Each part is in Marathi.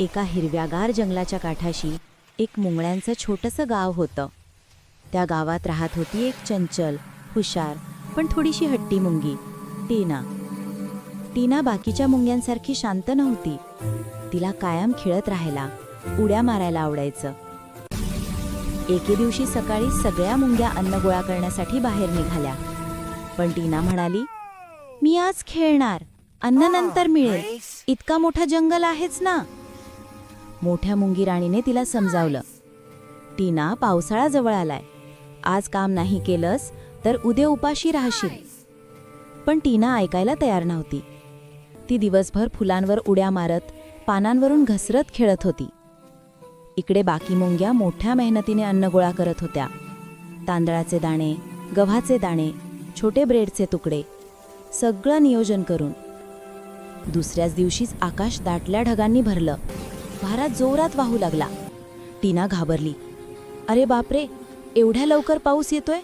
एका हिरव्यागार जंगलाच्या काठाशी एक मुंगळ्यांचं छोटंसं गाव होतं. त्या गावात राहत होती एक चंचल हुशार पण थोडीशी हट्टी मुंगी टीना. टीना बाकीच्या मुंग्यांसारखी शांत नव्हती. तिला कायम खेळत राहायला उड्या मारायला आवडायचं. एके दिवशी सकाळी सगळ्या मुंग्या अन्न गोळा करण्यासाठी बाहेर निघाल्या. पण टीना म्हणाली मी आज खेळणार. अन्न नंतर मिळेल. इतका मोठा जंगल आहेच ना. मोठ्या मुंगी राणीने तिला समजावलं. टीना पावसाळा जवळ आलाय. आज काम नाही केलंस तर उद्या उपाशी राहशील. पण टीना ऐकायला तयार नव्हती. ती दिवसभर फुलांवर उड्या मारत पानांवरून घसरत खेळत होती. इकडे बाकी मुंग्या मोठ्या मेहनतीने अन्न गोळा करत होत्या. तांदळाचे दाणे गव्हाचे दाणे छोटे ब्रेडचे तुकडे सगळं नियोजन करून. दुसऱ्याच दिवशीच आकाश दाटल्या ढगांनी भरलं. वारा जोरात वाहू लागला. टीना घाबरली. अरे बापरे एवढ्या लवकर पाऊस येतोय?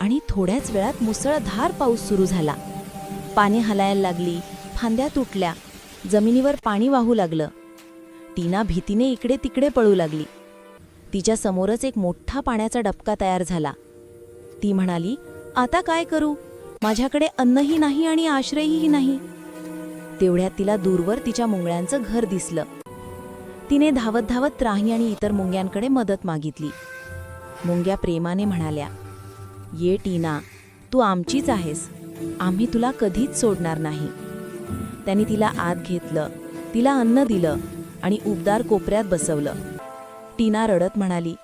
आणि थोड्याच वेळात मुसळधार पाऊस सुरू झाला. पाने हलायला लागली फांद्या तुटल्या जमिनीवर पाणी वाहू लागलं. टीना भीतीने इकडे तिकडे पळू लागली. तिच्या समोरच एक मोठा पाण्याचा डबका तयार झाला. ती म्हणाली आता काय करू? माझ्याकडे अन्नही नाही आणि आश्रयही नाही. तेवढ्यात तिला दूरवर तिच्या मुंगळ्यांचं घर दिसलं. तिने धावत धावत राही आणि इतर मुंग्यांकडे मदत मागितली. मुंग्या प्रेमाने म्हणाल्या ये टीना तू आमचीच आहेस. आम्ही तुला कधीच सोडणार नाही. त्यांनी तिला आत घेतलं तिला अन्न दिलं आणि उबदार कोपऱ्यात बसवलं. टीना रडत म्हणाली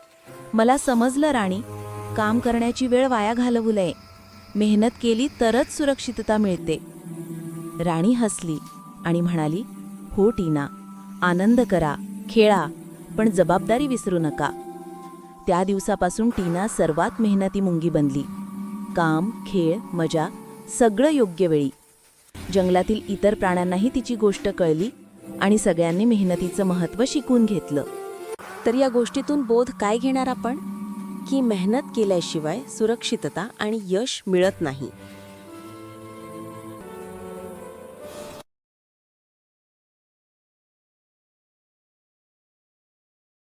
मला समजलं राणी काम करण्याची वेळ वाया घालवू नये. मेहनत केली तरच सुरक्षितता मिळते. राणी हसली आणि म्हणाली हो टीना आनंद करा. खेळा पण जबाबदारी विसरू नका. त्या दिवसापासून टीना सर्वात मेहनती मुंगी बनली. काम खेळ मजा सगळं योग्य वेळी. जंगलातील इतर प्राण्यांनाही तिची गोष्ट कळली आणि सगळ्यांनी मेहनतीचं महत्त्व शिकून घेतलं. तर या गोष्टीतून बोध काय घेणार आपण? की मेहनत केल्याशिवाय सुरक्षितता आणि यश मिळत नाही.